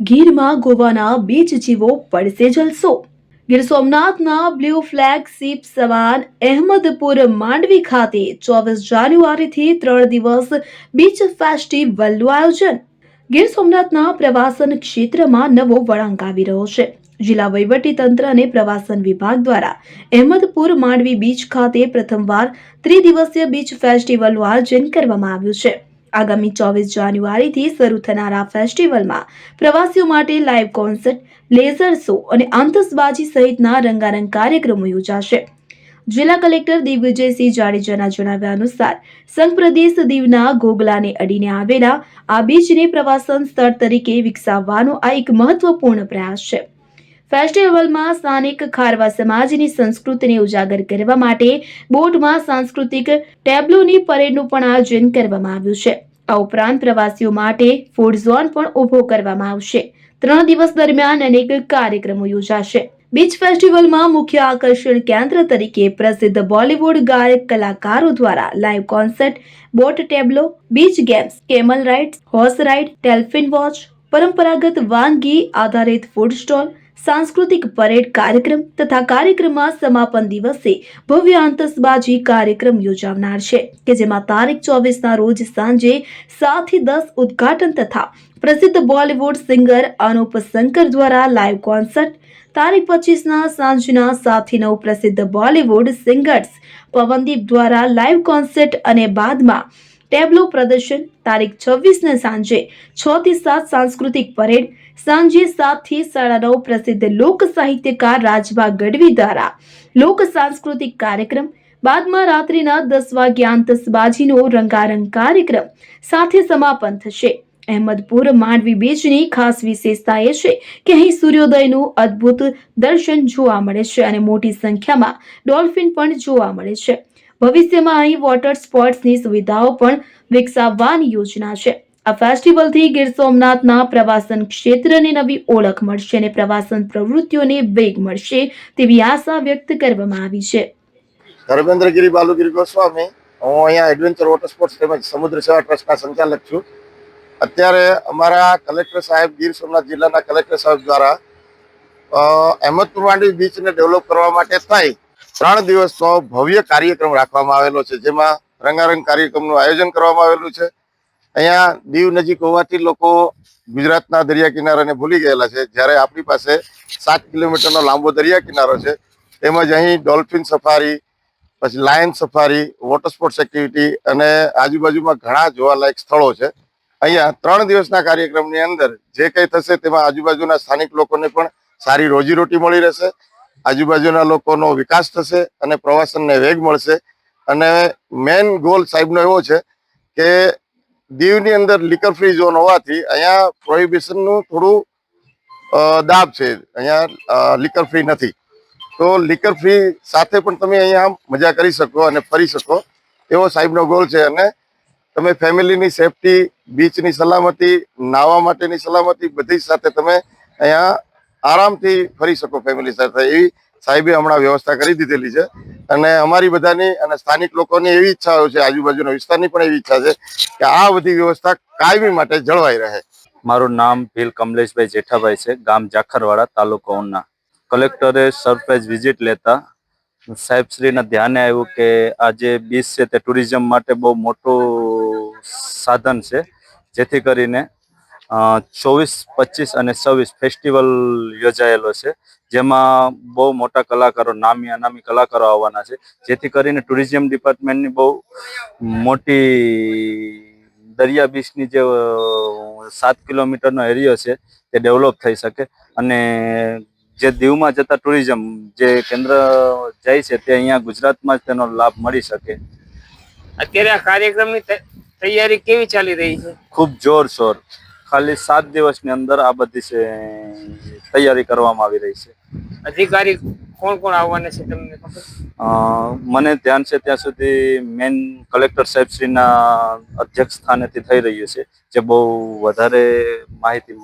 ગીરમાં ગોવાના બીચ જીવો પડશે જલસો. ગીર સોમનાથના બ્લુ ફ્લેગ શિપ સવાન અહેમદપુર માંડવી ખાતે ચોવીસ જાન્યુઆરીથી ત્રણ દિવસ બીચ ફેસ્ટિવલનું આયોજન. ગીર સોમનાથના પ્રવાસન ક્ષેત્રમાં નવો વળાંક આવી રહ્યો છે. જિલ્લા વહીવટી તંત્ર અને પ્રવાસન વિભાગ દ્વારા અહેમદપુર માંડવી બીચ ખાતે પ્રથમવાર ત્રિદિવસીય બીચ ફેસ્ટિવલનું આયોજન કરવામાં આવ્યું છે. આગામી ચોવીસ જાન્યુઆરીથી શરૂ થનારા ફેસ્ટિવલમાં પ્રવાસીઓ માટે લાઇવ કોન્સર્ટ, લેઝર શો અને આતશબાજી સહિતના રંગારંગ કાર્યક્રમો યોજાશે. જિલ્લા કલેક્ટર દિગ્વિજયસિંહ જાડેજાના જણાવ્યા અનુસાર, સંઘ પ્રદેશ દીવના ગોગલાને અડીને આવેલા આ બીચને પ્રવાસન સ્થળ તરીકે વિકસાવવાનો આ એક મહત્વપૂર્ણ પ્રયાસ છે. ફેસ્ટિવલમાં સ્થાનિક ખારવા સમાજની સંસ્કૃતિને ઉજાગર કરવા માટે બોટમાં સાંસ્કૃતિક ટેબ્લોની પરેડનું પણ આયોજન કરવામાં આવ્યું છે. આ ઉપરાંત પ્રવાસીઓ માટે ફૂડ ઝોન પણ ઊભો કરવામાં આવશે. ત્રણ દિવસ દરમિયાન અનેક કાર્યક્રમો યોજાશે. બીચ ફેસ્ટિવલમાં મુખ્ય આકર્ષણ કેન્દ્ર તરીકે પ્રસિદ્ધ બોલિવૂડ ગાયક કલાકારો દ્વારા live concert, boat tableau, beach games, camel rides, horse ride dolphin watch, પરંપરાગત વાનગી આધારિત ફૂડ સ્ટોલ સાંસ્કૃતિક પરેડ કાર્યક્રમ તથા કાર્યક્રમમાં સમાપન દિવસે ભવ્ય આતશબાજી કાર્યક્રમ યોજાનાર છે કે જેમાં તારીખ ચોવીસના રોજ સાંજે સાતથી દસ ઉદ્ઘાટન તથા પ્રસિદ્ધ બોલિવૂડ સિંગર અનુપ શંકર દ્વારા લાઇવ કોન્સર્ટ તારીખ પચીસના સાંજના સાતથી નવ પ્રસિદ્ધ બોલિવૂડ સિંગર્સ પવનદીપ દ્વારા લાઇવ કોન્સર્ટ અને બાદમાં ટેબ્લો પ્રદર્શન તારીખ છવ્વીસને સાંજે છ થી સાત સાંસ્કૃતિક પરેડ, સાંજે સાતથી સાડા નવ પ્રસિદ્ધ લોક સાહિત્યકાર રાજભા ગઢવી દ્વારા. લોક સાંસ્કૃતિક કાર્યક્રમ, બાદમાં રાત્રિના દસ વાગ્યા આતશબાજીનો રંગારંગ કાર્યક્રમ સાથે સમાપન થશે. અહેમદપુર માંડવી બીચની ખાસ વિશેષતા એ છે કે અહીં સૂર્યોદયનું અદ્ભુત દર્શન જોવા મળે છે અને મોટી સંખ્યામાં ડોલ્ફિન પણ જોવા મળે છે. ભવિષ્યમાં અહીં વોટર સ્પોર્ટ્સની સુવિધાઓ પણ વિકસાવવાની યોજના છે. આ ફેસ્ટિવલથી ગીર સોમનાથના પ્રવાસન ક્ષેત્રને નવી ઓળખ મળશે અને પ્રવાસન પ્રવૃત્તિઓને વેગ મળશે તેવી આશા વ્યક્ત કરવામાં આવી છે. ધર્મેન્દ્રગીરી બાલુગીરી ગોસ્વામી, હું અહીંયા એડવેન્ચર વોટર સ્પોર્ટ્સ તેમજ સમુદ્ર સેવા ટ્રસ્ટના સંચાલક છું. અત્યારે અમારા કલેક્ટર સાહેબ ગીર સોમનાથ જિલ્લાના કલેક્ટર સાહેબ દ્વારા અહેમદપુર માંડવી બીચને ડેવલપ કરવા માટે થઈ ત્રણ દિવસનો ભવ્ય કાર્યક્રમ રાખવામાં આવેલો છે, જેમાં રંગારંગ કાર્યક્રમનું આયોજન કરવામાં આવેલું છે. અહીંયા દીવ નજીક હોવાથી લોકો ગુજરાતના દરિયા કિનારાને ભૂલી ગયેલા છે. જ્યારે આપણી પાસે સાત કિલોમીટરનો લાંબો દરિયા કિનારો છે, તેમજ અહીં ડોલ્ફિન સફારી, પછી lion safari, water sports activity અને આજુબાજુમાં ઘણા જોવાલાયક સ્થળો છે. અહીંયા ત્રણ દિવસના કાર્યક્રમની અંદર જે કંઈ થશે તેમાં આજુબાજુના સ્થાનિક લોકોને પણ સારી રોજીરોટી મળી રહેશે. આજુબાજુના લોકોનો વિકાસ થશે અને પ્રવાસનને વેગ મળશે. અને મેઇન ગોલ સાહેબનો એવો છે કે દીવની અંદર લિકર ફ્રી ઝોન હોવાથી અહીંયા પ્રોહિબિશનનું થોડું દાબ છે. અહીંયા લિકર ફ્રી નથી. તો લિકર ફ્રી સાથે પણ તમે અહીંયા મજા કરી શકો અને ફરી શકો એવો સાહેબનો ગોલ છે. અને તમે ફેમિલીની સેફટી, બીચની સલામતી નાહવા માટેની સલામતી બધી સાથે તમે અહીંયા આરામથી ફરી શકો ફેમિલી સાથે. એવી સાહેબે હમણાં વ્યવસ્થા કરી દીધેલી છે. અને અમારી બધાની અને સ્થાનિક લોકોની એવી ઈચ્છાઓ છે, આજુબાજુના વિસ્તારની પણ એવી ઈચ્છા છે કે આ બધી વ્યવસ્થા કાયમી માટે જળવાઈ રહે. મારું નામ ભીલ કમલેશભાઈ જેઠાભાઈ છે, ગામ જાખરવાડા, તાલુકો ઉના. કલેક્ટરે સરપ્રાઇઝ વિઝિટ લેતા સાહેબશ્રીના ધ્યાને આવ્યું કે આ જે બીચ છે તે ટુરિઝમ માટે બહુ મોટું સાધન છે, જેથી કરીને ચોવીસ પચીસ અને છવ્વીસ ફેસ્ટિવલ યોજાયેલો છે. જેમાં બહુ મોટા કલાકારો નામી અનામી કલાકારો આવવાના છે. જેથી કરીને ટુરિઝમ ડિપાર્ટમેન્ટની બહુ મોટી દરિયા બીચની જે સાત કિલોમીટરનો એરિયો છે તે ડેવલપ થઈ શકે. અને જે દીવમાં જતા ટુરિઝમ જે કેન્દ્ર જાય છે તે અહીંયા ગુજરાતમાં જ તેનો લાભ મળી શકે. અત્યારે આ કાર્યક્રમની તૈયારી કેવી ચાલી રહી છે? ખૂબ જોરશોર. ખાલી સાત દિવસની અંદર આ બધી છે તૈયારી કરવામાં આવી રહી છે. અધિકારી કોણ કોણ આવવાના છે તમને ખબર? મને ધ્યાન છે ત્યાં સુધી મેન કલેક્ટર સાહેબશ્રીના અધ્યક્ષ સ્થાનેથી થઈ રહ્યું છે જે બહુ વધારે માહિતી